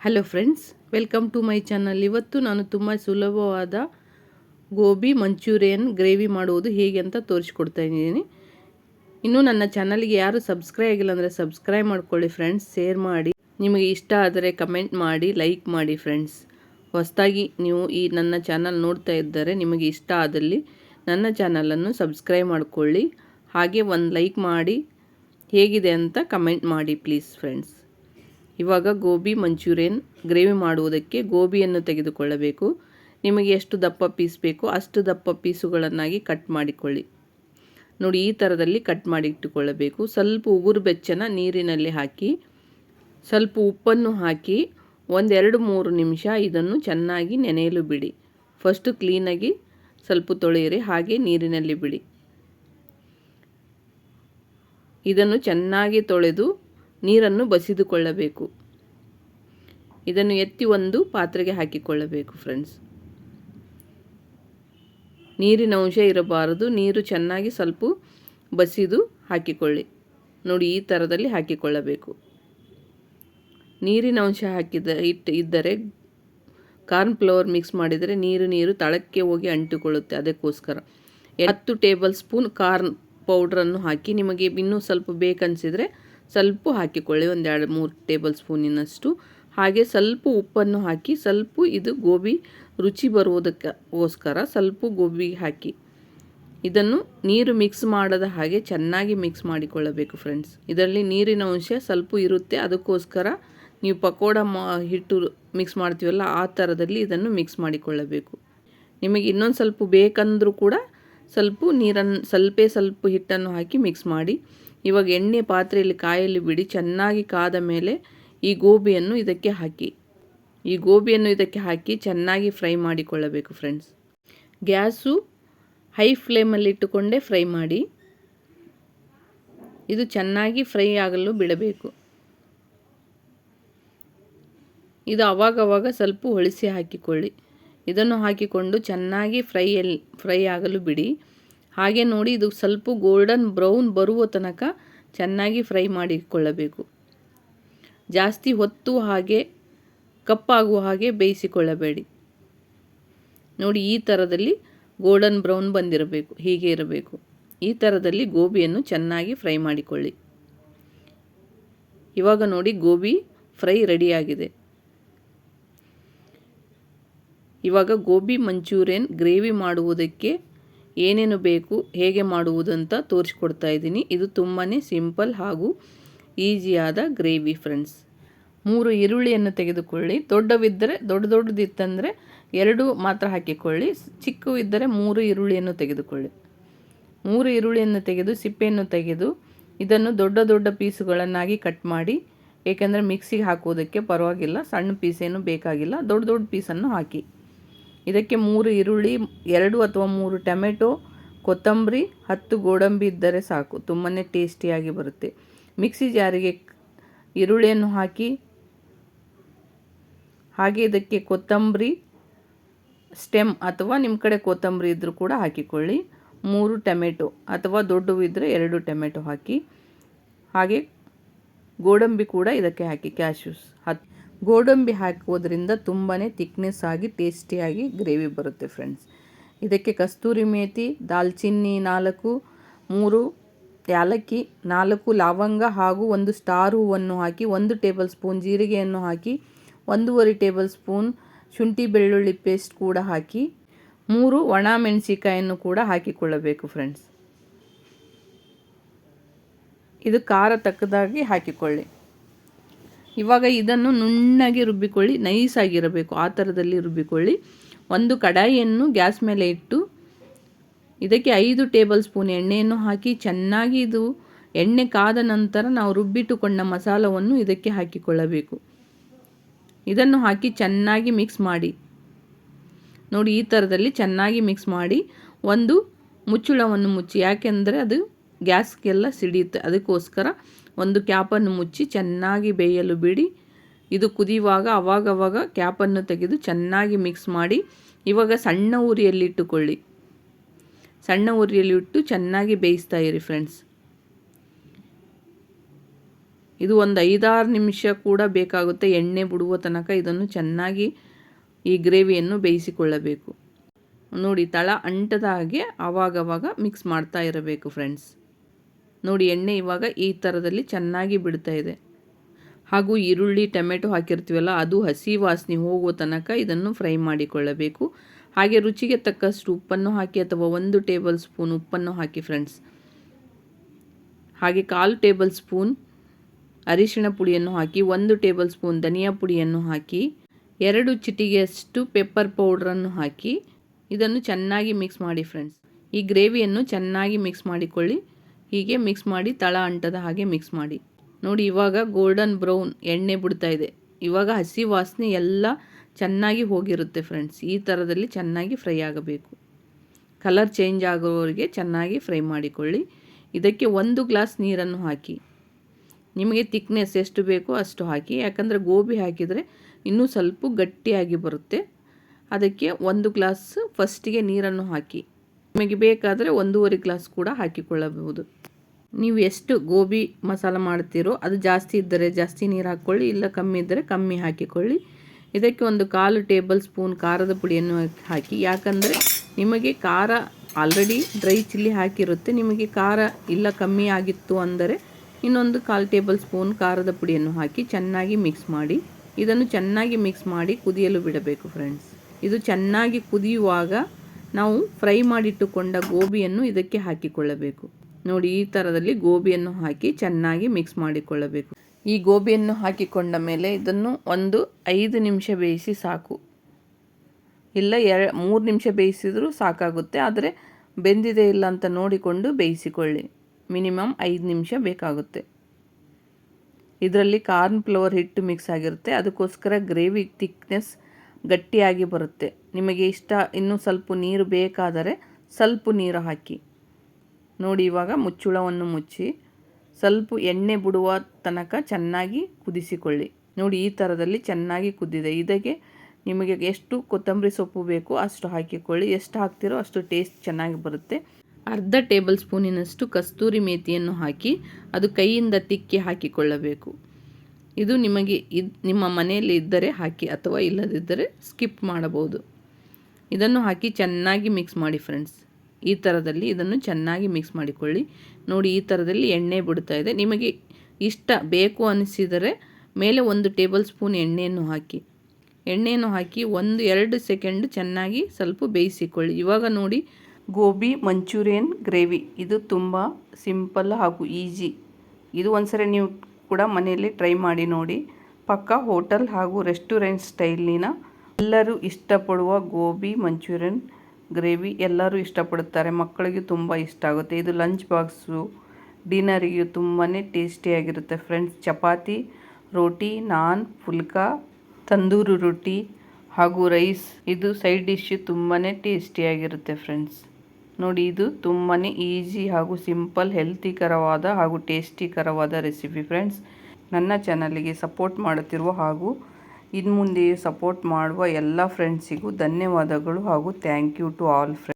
Hello friends welcome to my channel ಇವತ್ತು ನಾನು ತುಂಬ ಸುಲಭವಾದ ಗೋಬಿ ಮಂಚೂರಿಯನ್ ಗ್ರೇವಿ ಮಾಡುವುದು ಹೇಗೆ ಅಂತ ತೋರಿಸ್ಕೊಡ್ತಾ ಇದ್ದೀನಿ. ಇನ್ನೂ ನನ್ನ ಚಾನಲ್ಗೆ ಯಾರು ಸಬ್ಸ್ಕ್ರೈಬ್ ಆಗಿಲ್ಲ ಅಂದರೆ ಸಬ್ಸ್ಕ್ರೈಬ್ ಮಾಡ್ಕೊಳ್ಳಿ ಫ್ರೆಂಡ್ಸ್ ಶೇರ್ ಮಾಡಿ. ನಿಮಗೆ ಇಷ್ಟ ಆದರೆ ಕಮೆಂಟ್ ಮಾಡಿ ಲೈಕ್ ಮಾಡಿ ಫ್ರೆಂಡ್ಸ್ ಹೊಸದಾಗಿ ನೀವು ಈ ನನ್ನ ಚಾನಲ್ ನೋಡ್ತಾ ಇದ್ದರೆ ನಿಮಗೆ ಇಷ್ಟ ಆದಲ್ಲಿ ನನ್ನ ಚಾನಲನ್ನು ಸಬ್ಸ್ಕ್ರೈಬ್ ಮಾಡಿಕೊಳ್ಳಿ. ಹಾಗೆ ಒಂದು ಲೈಕ್ ಮಾಡಿ, ಹೇಗಿದೆ ಅಂತ ಕಮೆಂಟ್ ಮಾಡಿ ಪ್ಲೀಸ್ ಫ್ರೆಂಡ್ಸ್ ಇವಾಗ ಗೋಬಿ ಮಂಚೂರಿಯನ್ ಗ್ರೇವಿ ಮಾಡುವುದಕ್ಕೆ ಗೋಬಿಯನ್ನು ತೆಗೆದುಕೊಳ್ಳಬೇಕು. ನಿಮಗೆ ಎಷ್ಟು ದಪ್ಪ ಪೀಸ್ ಬೇಕು ಅಷ್ಟು ದಪ್ಪ ಪೀಸುಗಳನ್ನಾಗಿ ಕಟ್ ಮಾಡಿಕೊಳ್ಳಿ. ನೋಡಿ, ಈ ಥರದಲ್ಲಿ ಕಟ್ ಮಾಡಿ ಇಟ್ಟುಕೊಳ್ಳಬೇಕು. ಸ್ವಲ್ಪ ಉಗುರು ಬೆಚ್ಚನ ನೀರಿನಲ್ಲಿ ಹಾಕಿ, ಸ್ವಲ್ಪ ಉಪ್ಪನ್ನು ಹಾಕಿ ಒಂದೆರಡು ಮೂರು ನಿಮಿಷ ಇದನ್ನು ಚೆನ್ನಾಗಿ ನೆನೆಯಲು ಬಿಡಿ. ಫಸ್ಟು ಕ್ಲೀನಾಗಿ ಸ್ವಲ್ಪ ತೊಳೆಯಿರಿ, ಹಾಗೆ ನೀರಿನಲ್ಲಿ ಬಿಡಿ. ಇದನ್ನು ಚೆನ್ನಾಗಿ ತೊಳೆದು ನೀರನ್ನು ಬಸಿದುಕೊಳ್ಳಬೇಕು. ಇದನ್ನು ಎತ್ತಿ ಒಂದು ಪಾತ್ರೆಗೆ ಹಾಕಿಕೊಳ್ಳಬೇಕು ಫ್ರೆಂಡ್ಸ್ ನೀರಿನ ಅಂಶ ಇರಬಾರದು. ನೀರು ಚೆನ್ನಾಗಿ ಸ್ವಲ್ಪ ಬಸಿದು ಹಾಕಿಕೊಳ್ಳಿ. ನೋಡಿ, ಈ ಥರದಲ್ಲಿ ಹಾಕಿಕೊಳ್ಳಬೇಕು. ನೀರಿನ ಅಂಶ ಹಾಕಿದ ಇಟ್ಟು ಇದ್ದರೆ, ಕಾರ್ನ್ ಫ್ಲವರ್ ಮಿಕ್ಸ್ ಮಾಡಿದರೆ ನೀರು ನೀರು ತಳಕ್ಕೆ ಹೋಗಿ ಅಂಟಿಕೊಳ್ಳುತ್ತೆ. ಅದಕ್ಕೋಸ್ಕರ ಹತ್ತು ಟೇಬಲ್ ಸ್ಪೂನ್ ಕಾರ್ನ್ ಪೌಡ್ರನ್ನು ಹಾಕಿ ನಿಮಗೆ ಇನ್ನೂ ಸ್ವಲ್ಪ ಬೇಕನ್ಸಿದ್ರೆ ಸ್ವಲ್ಪ ಹಾಕಿಕೊಳ್ಳಿ ಒಂದೆರಡು ಮೂರು ಟೇಬಲ್ ಸ್ಪೂನಿನಷ್ಟು. ಹಾಗೆ ಸ್ವಲ್ಪ ಉಪ್ಪನ್ನು ಹಾಕಿ, ಸ್ವಲ್ಪ ಇದು ಗೋಬಿ ರುಚಿ ಬರುವುದಕ್ಕೋಸ್ಕರ ಸ್ವಲ್ಪ ಗೋಬಿ ಹಾಕಿ. ಇದನ್ನು ನೀರು ಮಿಕ್ಸ್ ಮಾಡದ ಹಾಗೆ ಚೆನ್ನಾಗಿ ಮಿಕ್ಸ್ ಮಾಡಿಕೊಳ್ಳಬೇಕು ಫ್ರೆಂಡ್ಸ್. ಇದರಲ್ಲಿ ನೀರಿನ ಅಂಶ ಸ್ವಲ್ಪ ಇರುತ್ತೆ, ಅದಕ್ಕೋಸ್ಕರ ನೀವು ಪಕೋಡ ಮಾ, ಹಿಟ್ಟು ಮಿಕ್ಸ್ ಮಾಡ್ತೀವಲ್ಲ, ಆ ಥರದಲ್ಲಿ ಇದನ್ನು ಮಿಕ್ಸ್ ಮಾಡಿಕೊಳ್ಳಬೇಕು. ನಿಮಗೆ ಇನ್ನೊಂದು ಸ್ವಲ್ಪ ಬೇಕಂದರೂ ಕೂಡ ಸ್ವಲ್ಪ ನೀರನ್ನು, ಸ್ವಲ್ಪೇ ಸ್ವಲ್ಪ ಹಿಟ್ಟನ್ನು ಹಾಕಿ ಮಿಕ್ಸ್ ಮಾಡಿ. ಇವಾಗ ಎಣ್ಣೆ ಪಾತ್ರೆಯಲ್ಲಿ ಕಾಯಲ್ಲಿ ಬಿಡಿ ಚೆನ್ನಾಗಿ ಕಾದ ಮೇಲೆ ಈ ಗೋಬಿಯನ್ನು ಇದಕ್ಕೆ ಹಾಕಿ. ಈ ಗೋಬಿಯನ್ನು ಇದಕ್ಕೆ ಹಾಕಿ ಚೆನ್ನಾಗಿ ಫ್ರೈ ಮಾಡಿಕೊಳ್ಳಬೇಕು ಫ್ರೆಂಡ್ಸ್. ಗ್ಯಾಸು ಹೈ ಫ್ಲೇಮಲ್ಲಿ ಇಟ್ಟುಕೊಂಡೇ ಫ್ರೈ ಮಾಡಿ. ಇದು ಚೆನ್ನಾಗಿ ಫ್ರೈ ಆಗಲು ಬಿಡಬೇಕು. ಇದು ಅವಾಗವಾಗ ಸ್ವಲ್ಪ ಹೊಳಿಸಿ ಹಾಕಿಕೊಳ್ಳಿ. ಇದನ್ನು ಹಾಕಿಕೊಂಡು ಚೆನ್ನಾಗಿ ಫ್ರೈಯಲ್ಲಿ ಫ್ರೈ ಆಗಲು ಬಿಡಿ. ಹಾಗೆ ನೋಡಿ ಇದು ಸ್ವಲ್ಪ ಗೋಲ್ಡನ್ ಬ್ರೌನ್ ಬರುವ ತನಕ ಚೆನ್ನಾಗಿ ಫ್ರೈ ಮಾಡಿಕೊಳ್ಳಬೇಕು. ಜಾಸ್ತಿ ಹೊತ್ತು ಹಾಗೆ ಕಪ್ಪಾಗುವ ಹಾಗೆ ಬೇಯಿಸಿಕೊಳ್ಳಬೇಡಿ. ನೋಡಿ ಈ ಥರದಲ್ಲಿ ಗೋಲ್ಡನ್ ಬ್ರೌನ್ ಬಂದಿರಬೇಕು, ಹೀಗೆ ಇರಬೇಕು. ಈ ಥರದಲ್ಲಿ ಗೋಬಿಯನ್ನು ಚೆನ್ನಾಗಿ ಫ್ರೈ ಮಾಡಿಕೊಳ್ಳಿ. ಇವಾಗ ನೋಡಿ ಗೋಬಿ ಫ್ರೈ ರೆಡಿಯಾಗಿದೆ. ಇವಾಗ ಗೋಬಿ ಮಂಚೂರಿಯನ್ ಗ್ರೇವಿ ಮಾಡುವುದಕ್ಕೆ ಏನೇನು ಬೇಕು, ಹೇಗೆ ಮಾಡುವುದಂತ ತೋರಿಸ್ಕೊಡ್ತಾ ಇದ್ದೀನಿ. ಇದು ತುಂಬಾ ಸಿಂಪಲ್ ಹಾಗೂ ಈಸಿಯಾದ ಗ್ರೇವಿ ಫ್ರೆಂಡ್ಸ್. ಮೂರು ಈರುಳ್ಳಿಯನ್ನು ತೆಗೆದುಕೊಳ್ಳಿ. ದೊಡ್ಡವಿದ್ದರೆ, ದೊಡ್ಡ ದೊಡ್ಡದಿತ್ತಂದರೆ ಎರಡು ಮಾತ್ರ ಹಾಕಿಕೊಳ್ಳಿ. ಚಿಕ್ಕ ಇದ್ದರೆ ಮೂರು ಈರುಳ್ಳಿಯನ್ನು ತೆಗೆದುಕೊಳ್ಳಿ. ಮೂರು ಈರುಳ್ಳಿಯನ್ನು ತೆಗೆದು ಸಿಪ್ಪೆಯನ್ನು ತೆಗೆದು ಇದನ್ನು ದೊಡ್ಡ ದೊಡ್ಡ ಪೀಸುಗಳನ್ನಾಗಿ ಕಟ್ ಮಾಡಿ, ಏಕೆಂದರೆ ಮಿಕ್ಸಿಗೆ ಹಾಕೋದಕ್ಕೆ ಪರವಾಗಿಲ್ಲ, ಸಣ್ಣ ಪೀಸೇನು ಬೇಕಾಗಿಲ್ಲ, ದೊಡ್ಡ ದೊಡ್ಡ ಪೀಸನ್ನು ಹಾಕಿ. ಇದಕ್ಕೆ ಮೂರು ಈರುಳ್ಳಿ, ಎರಡು ಅಥವಾ ಮೂರು ಟೊಮೆಟೊ, ಕೊತ್ತಂಬರಿ, ಹತ್ತು ಗೋಡಂಬಿ ಇದ್ದರೆ ಸಾಕು. ತುಂಬಾ ಟೇಸ್ಟಿಯಾಗಿ ಬರುತ್ತೆ. ಮಿಕ್ಸಿ ಜಾರಿಗೆ ಈರುಳ್ಳಿಯನ್ನು ಹಾಕಿ, ಹಾಗೆ ಇದಕ್ಕೆ ಕೊತ್ತಂಬರಿ, ಸ್ಟೆಮ್ ಅಥವಾ ನಿಮ್ಮ ಕಡೆ ಕೊತ್ತಂಬರಿ ಇದ್ದರೂ ಕೂಡ ಹಾಕಿಕೊಳ್ಳಿ. ಮೂರು ಟೊಮೆಟೊ ಅಥವಾ ದೊಡ್ಡವು ಇದ್ದರೆ ಎರಡು ಟೊಮೆಟೊ ಹಾಕಿ, ಹಾಗೆ ಗೋಡಂಬಿ ಕೂಡ ಇದಕ್ಕೆ ಹಾಕಿ. ಕ್ಯಾಶ್ಯೂಸ್ ಹತ್ತು ಗೋಡಂಬಿ ಹಾಕುವುದರಿಂದ ತುಂಬಾ ತಿಕ್ನೆಸ್ ಆಗಿ ಟೇಸ್ಟಿಯಾಗಿ ಗ್ರೇವಿ ಬರುತ್ತೆ ಫ್ರೆಂಡ್ಸ್ ಇದಕ್ಕೆ ಕಸ್ತೂರಿ ಮೇತಿ, ದಾಲ್ಚಿನ್ನಿ ನಾಲ್ಕು, ಮೂರು ಯಾಲಕ್ಕಿ ನಾಲ್ಕು ಲವಂಗ ಹಾಗೂ ಒಂದು ಸ್ಟಾರ್ ಹೂವನ್ನು ಹಾಕಿ, ಒಂದು ಟೇಬಲ್ ಸ್ಪೂನ್ ಜೀರಿಗೆಯನ್ನು ಹಾಕಿ, ಒಂದೂವರೆ ಟೇಬಲ್ ಸ್ಪೂನ್ ಶುಂಠಿ ಬೆಳ್ಳುಳ್ಳಿ ಪೇಸ್ಟ್ ಕೂಡ ಹಾಕಿ, ಮೂರು ಒಣ ಮೆಣಸಿಕಾಯನ್ನು ಕೂಡ ಹಾಕಿಕೊಳ್ಳಬೇಕು ಫ್ರೆಂಡ್ಸ್ ಇದು ಖಾರ ತಕ್ಕದಾಗಿ ಹಾಕಿಕೊಳ್ಳಿ. ಇವಾಗ ಇದನ್ನು ನುಣ್ಣಗೆ ರುಬ್ಬಿಕೊಳ್ಳಿ, ನೈಸಾಗಿರಬೇಕು. ಆ ಥರದಲ್ಲಿ ರುಬ್ಬಿಕೊಳ್ಳಿ. ಒಂದು ಕಡಾಯಿಯನ್ನು ಗ್ಯಾಸ್ ಮೇಲೆ ಇಟ್ಟು, ಇದಕ್ಕೆ ಐದು ಟೇಬಲ್ ಸ್ಪೂನ್ ಎಣ್ಣೆಯನ್ನು ಹಾಕಿ, ಚೆನ್ನಾಗಿ ಇದು ಎಣ್ಣೆ ಕಾದ ನಂತರ ನಾವು ರುಬ್ಬಿಟ್ಟುಕೊಂಡ ಮಸಾಲವನ್ನು ಇದಕ್ಕೆ ಹಾಕಿಕೊಳ್ಳಬೇಕು. ಇದನ್ನು ಹಾಕಿ ಚೆನ್ನಾಗಿ ಮಿಕ್ಸ್ ಮಾಡಿ. ನೋಡಿ, ಈ ಥರದಲ್ಲಿ ಚೆನ್ನಾಗಿ ಮಿಕ್ಸ್ ಮಾಡಿ. ಒಂದು ಮುಚ್ಚುಳವನ್ನು ಮುಚ್ಚಿ, ಯಾಕೆಂದರೆ ಅದು ಗ್ಯಾಸ್ಗೆಲ್ಲ ಸಿಡಿಯುತ್ತೆ. ಅದಕ್ಕೋಸ್ಕರ ಒಂದು ಕ್ಯಾಪನ್ನು ಮುಚ್ಚಿ ಚೆನ್ನಾಗಿ ಬೇಯಲು ಬಿಡಿ. ಇದು ಕುದಿಯುವಾಗ ಅವಾಗವಾಗ ಕ್ಯಾಪನ್ನು ತೆಗೆದು ಚೆನ್ನಾಗಿ ಮಿಕ್ಸ್ ಮಾಡಿ ಇವಾಗ ಸಣ್ಣ ಉರಿಯಲ್ಲಿಟ್ಟುಕೊಳ್ಳಿ ಸಣ್ಣ ಉರಿಯಲ್ಲಿ ಇಟ್ಟು ಚೆನ್ನಾಗಿ ಬೇಯಿಸ್ತಾ ಇರಿ ಫ್ರೆಂಡ್ಸ್ ಇದು ಒಂದು ಐದಾರು ನಿಮಿಷ ಕೂಡ ಬೇಕಾಗುತ್ತೆ. ಎಣ್ಣೆ ಬಿಡುವ ತನಕ ಇದನ್ನು ಚೆನ್ನಾಗಿ ಈ ಗ್ರೇವಿಯನ್ನು ಬೇಯಿಸಿಕೊಳ್ಳಬೇಕು. ನೋಡಿ, ತಳ ಅಂಟದ ಹಾಗೆ ಆವಾಗವಾಗ ಮಿಕ್ಸ್ ಮಾಡ್ತಾ ಇರಬೇಕು ಫ್ರೆಂಡ್ಸ್ ನೋಡಿ, ಎಣ್ಣೆ ಇವಾಗ ಈ ಥರದಲ್ಲಿ ಚೆನ್ನಾಗಿ ಬಿಡ್ತಾ ಇದೆ. ಹಾಗೂ ಈರುಳ್ಳಿ, ಟೊಮೆಟೊ ಹಾಕಿರ್ತೀವಲ್ಲ, ಅದು ಹಸಿ ವಾಸನೆ ಹೋಗುವ ತನಕ ಇದನ್ನು ಫ್ರೈ ಮಾಡಿಕೊಳ್ಳಬೇಕು. ಹಾಗೆ ರುಚಿಗೆ ತಕ್ಕಷ್ಟು ಉಪ್ಪನ್ನು ಹಾಕಿ ಅಥವಾ ಒಂದು ಟೇಬಲ್ ಸ್ಪೂನ್ ಉಪ್ಪನ್ನು ಹಾಕಿ ಫ್ರೆಂಡ್ಸ್. ಹಾಗೆ ಕಾಲು ಟೇಬಲ್ ಸ್ಪೂನ್ ಅರಿಶಿಣ ಪುಡಿಯನ್ನು ಹಾಕಿ, ಒಂದು ಟೇಬಲ್ ಸ್ಪೂನ್ ಧನಿಯಾ ಪುಡಿಯನ್ನು ಹಾಕಿ, ಎರಡು ಚಿಟಿಗೆಯಷ್ಟು ಪೆಪ್ಪರ್ ಪೌಡ್ರನ್ನು ಹಾಕಿ, ಇದನ್ನು ಚೆನ್ನಾಗಿ ಮಿಕ್ಸ್ ಮಾಡಿ ಫ್ರೆಂಡ್ಸ್. ಈ ಗ್ರೇವಿಯನ್ನು ಚೆನ್ನಾಗಿ ಮಿಕ್ಸ್ ಮಾಡಿಕೊಳ್ಳಿ. ಹೀಗೆ ಮಿಕ್ಸ್ ಮಾಡಿ, ತಳ ಅಂಟದ ಹಾಗೆ ಮಿಕ್ಸ್ ಮಾಡಿ. ನೋಡಿ, ಇವಾಗ ಗೋಲ್ಡನ್ ಬ್ರೌನ್ ಎಣ್ಣೆ ಬಿಡ್ತಾ ಇದೆ. ಇವಾಗ ಹಸಿ ವಾಸನೆ ಎಲ್ಲ ಚೆನ್ನಾಗಿ ಹೋಗಿರುತ್ತೆ ಫ್ರೆಂಡ್ಸ್ ಈ ಥರದಲ್ಲಿ ಚೆನ್ನಾಗಿ ಫ್ರೈ ಆಗಬೇಕು. ಕಲರ್ ಚೇಂಜ್ ಆಗೋವರೆಗೆ ಚೆನ್ನಾಗಿ ಫ್ರೈ ಮಾಡಿಕೊಳ್ಳಿ. ಇದಕ್ಕೆ ಒಂದು ಗ್ಲಾಸ್ ನೀರನ್ನು ಹಾಕಿ. ನಿಮಗೆ ತಿಕ್ನೆಸ್ ಎಷ್ಟು ಬೇಕೋ ಅಷ್ಟು ಹಾಕಿ. ಯಾಕಂದರೆ ಗೋಬಿ ಹಾಕಿದರೆ ಇನ್ನೂ ಸ್ವಲ್ಪ ಗಟ್ಟಿಯಾಗಿ ಬರುತ್ತೆ. ಅದಕ್ಕೆ ಒಂದು ಗ್ಲಾಸ್ ಫಸ್ಟಿಗೆ ನೀರನ್ನು ಹಾಕಿ. ನಿಮಗೆ ಬೇಕಾದರೆ ಒಂದೂವರೆ ಗ್ಲಾಸ್ ಕೂಡ ಹಾಕಿಕೊಳ್ಳಬಹುದು. ನೀವು ಎಷ್ಟು ಗೋಬಿ ಮಸಾಲ ಮಾಡ್ತೀರೋ ಅದು ಜಾಸ್ತಿ ಇದ್ದರೆ ಜಾಸ್ತಿ ನೀರು ಹಾಕ್ಕೊಳ್ಳಿ, ಇಲ್ಲ ಕಮ್ಮಿ ಇದ್ದರೆ ಕಮ್ಮಿ ಹಾಕಿಕೊಳ್ಳಿ. ಇದಕ್ಕೆ ಒಂದು ಕಾಲು ಟೇಬಲ್ ಸ್ಪೂನ್ ಖಾರದ ಪುಡಿಯನ್ನು ಹಾಕಿ, ಯಾಕಂದರೆ ನಿಮಗೆ ಖಾರ ಆಲ್ರೆಡಿ ಡ್ರೈ ಚಿಲ್ಲಿ ಹಾಕಿರುತ್ತೆ, ನಿಮಗೆ ಖಾರ ಇಲ್ಲ ಕಮ್ಮಿ ಆಗಿತ್ತು ಅಂದರೆ ಇನ್ನೊಂದು ಕಾಲು ಟೇಬಲ್ ಸ್ಪೂನ್ ಖಾರದ ಪುಡಿಯನ್ನು ಹಾಕಿ ಚೆನ್ನಾಗಿ ಮಿಕ್ಸ್ ಮಾಡಿ, ಇದನ್ನು ಚೆನ್ನಾಗಿ ಮಿಕ್ಸ್ ಮಾಡಿ ಕುದಿಯಲು ಬಿಡಬೇಕು ಫ್ರೆಂಡ್ಸ್. ಇದು ಚೆನ್ನಾಗಿ ಕುದಿಯುವಾಗ ನಾವು ಫ್ರೈ ಮಾಡಿಟ್ಟುಕೊಂಡ ಗೋಬಿಯನ್ನು ಇದಕ್ಕೆ ಹಾಕಿಕೊಳ್ಳಬೇಕು. ನೋಡಿ, ಈ ಥರದಲ್ಲಿ ಗೋಬಿಯನ್ನು ಹಾಕಿ ಚೆನ್ನಾಗಿ ಮಿಕ್ಸ್ ಮಾಡಿಕೊಳ್ಳಬೇಕು. ಈ ಗೋಬಿಯನ್ನು ಹಾಕಿಕೊಂಡ ಮೇಲೆ ಇದನ್ನು ಒಂದು ಐದು ನಿಮಿಷ ಬೇಯಿಸಿ ಸಾಕು. ಇಲ್ಲ, ಎರ, ಮೂರು ನಿಮಿಷ ಬೇಯಿಸಿದರೂ ಸಾಕಾಗುತ್ತೆ. ಆದರೆ ಬೆಂದಿದೆ ಇಲ್ಲ ಅಂತ ನೋಡಿಕೊಂಡು ಬೇಯಿಸಿಕೊಳ್ಳಿ. ಮಿನಿಮಮ್ ಐದು ನಿಮಿಷ ಬೇಕಾಗುತ್ತೆ. ಇದರಲ್ಲಿ ಕಾರ್ನ್ ಫ್ಲವರ್ ಹಿಟ್ಟು ಮಿಕ್ಸ್ ಆಗಿರುತ್ತೆ. ಅದಕ್ಕೋಸ್ಕರ ಗ್ರೇವಿ ಥಿಕ್ನೆಸ್ ಗಟ್ಟಿಯಾಗಿ ಬರುತ್ತೆ. ನಿಮಗೆ ಇಷ್ಟ, ಇನ್ನೂ ಸ್ವಲ್ಪ ನೀರು ಬೇಕಾದರೆ ಸ್ವಲ್ಪ ನೀರು ಹಾಕಿ. ನೋಡಿ, ಇವಾಗ ಮುಚ್ಚುಳವನ್ನು ಮುಚ್ಚಿ, ಸ್ವಲ್ಪ ಎಣ್ಣೆ ಬಿಡುವ ತನಕ ಚೆನ್ನಾಗಿ ಕುದಿಸಿಕೊಳ್ಳಿ. ನೋಡಿ, ಈ ಥರದಲ್ಲಿ ಚೆನ್ನಾಗಿ ಕುದ್ದಿದೆ. ಇದಕ್ಕೆ ನಿಮಗೆ ಎಷ್ಟು ಕೊತ್ತಂಬರಿ ಸೊಪ್ಪು ಬೇಕು ಅಷ್ಟು ಹಾಕಿಕೊಳ್ಳಿ. ಎಷ್ಟು ಹಾಕ್ತಿರೋ ಅಷ್ಟು ಟೇಸ್ಟ್ ಚೆನ್ನಾಗಿ ಬರುತ್ತೆ. ಅರ್ಧ ಟೇಬಲ್ ಸ್ಪೂನಿನಷ್ಟು ಕಸ್ತೂರಿ ಮೇಥಿಯನ್ನು ಹಾಕಿ, ಅದು ಕೈಯಿಂದ ತಿಕ್ಕಿ ಹಾಕಿಕೊಳ್ಳಬೇಕು. ಇದು ನಿಮಗೆ ಇದು, ನಿಮ್ಮ ಮನೆಯಲ್ಲಿ ಇದ್ದರೆ ಹಾಕಿ, ಅಥವಾ ಇಲ್ಲದಿದ್ದರೆ ಸ್ಕಿಪ್ ಮಾಡಬಹುದು. ಇದನ್ನು ಹಾಕಿ ಚೆನ್ನಾಗಿ ಮಿಕ್ಸ್ ಮಾಡಿ ಫ್ರೆಂಡ್ಸ್ ಈ ಥರದಲ್ಲಿ ಇದನ್ನು ಚೆನ್ನಾಗಿ ಮಿಕ್ಸ್ ಮಾಡಿಕೊಳ್ಳಿ. ನೋಡಿ, ಈ ಥರದಲ್ಲಿ ಎಣ್ಣೆ ಬಿಡ್ತಾ ಇದೆ. ನಿಮಗೆ ಇಷ್ಟ ಬೇಕು ಅನಿಸಿದರೆ ಮೇಲೆ ಒಂದು ಟೇಬಲ್ ಸ್ಪೂನ್ ಎಣ್ಣೆಯನ್ನು ಹಾಕಿ. ಎಣ್ಣೆಯನ್ನು ಹಾಕಿ ಒಂದು ಎರಡು ಸೆಕೆಂಡ್ ಚೆನ್ನಾಗಿ ಸ್ವಲ್ಪ ಬೇಯಿಸಿಕೊಳ್ಳಿ. ಇವಾಗ ನೋಡಿ, ಗೋಬಿ, ಮಂಚೂರಿಯನ್, ಗ್ರೇವಿ. ಇದು ತುಂಬ ಸಿಂಪಲ್ ಹಾಗೂ ಈಜಿ ಇದು ಒಂದ್ಸರಿ ನೀವು ಕೂಡ ಮನೆಯಲ್ಲಿ ಟ್ರೈ ಮಾಡಿ ನೋಡಿ. ಪಕ್ಕ ಹೋಟೆಲ್ ಹಾಗೂ ರೆಸ್ಟೋರೆಂಟ್ ಸ್ಟೈಲಿನ ಎಲ್ಲರೂ ಇಷ್ಟಪಡುವ ಗೋಬಿ, ಮಂಚೂರಿಯನ್, ಗ್ರೇವಿ ಎಲ್ಲರೂ ಇಷ್ಟಪಡುತ್ತಾರೆ. ಮಕ್ಕಳಿಗೆ ತುಂಬ ಇಷ್ಟ ಆಗುತ್ತೆ. ಇದು ಲಂಚ್ ಬಾಕ್ಸು. ಡಿನ್ನರಿಗೆ ತುಂಬಾ ಟೇಸ್ಟಿಯಾಗಿರುತ್ತೆ ಫ್ರೆಂಡ್ಸ್. ಚಪಾತಿ, ರೋಟಿ, ನಾನ್ ಫುಲ್ಕಾ ತಂದೂರು ರೊಟ್ಟಿ ಹಾಗೂ ರೈಸ್. ಇದು ಸೈಡ್ ಡಿಶ್ ತುಂಬಾ ಟೇಸ್ಟಿಯಾಗಿರುತ್ತೆ ಫ್ರೆಂಡ್ಸ್. ನೋಡಿ, ಇದು ತುಂಬಾ ಈಸಿ ಹಾಗೂ ಸಿಂಪಲ್, ಹೆಲ್ತಿಕರವಾದ ಹಾಗೂ ಟೇಸ್ಟಿಕರವಾದ ರೆಸಿಪಿ ಫ್ರೆಂಡ್ಸ್. ನನ್ನ ಚಾನಲಿಗೆ ಸಪೋರ್ಟ್ ಮಾಡುತ್ತಿರುವ ಹಾಗೂ ಇನ್ನು ಮುಂದೆಯೂ ಸಪೋರ್ಟ್ ಮಾಡುವ ಎಲ್ಲ ಫ್ರೆಂಡ್ಸಿಗೂ ಧನ್ಯವಾದಗಳು ಹಾಗೂ thank you to all friends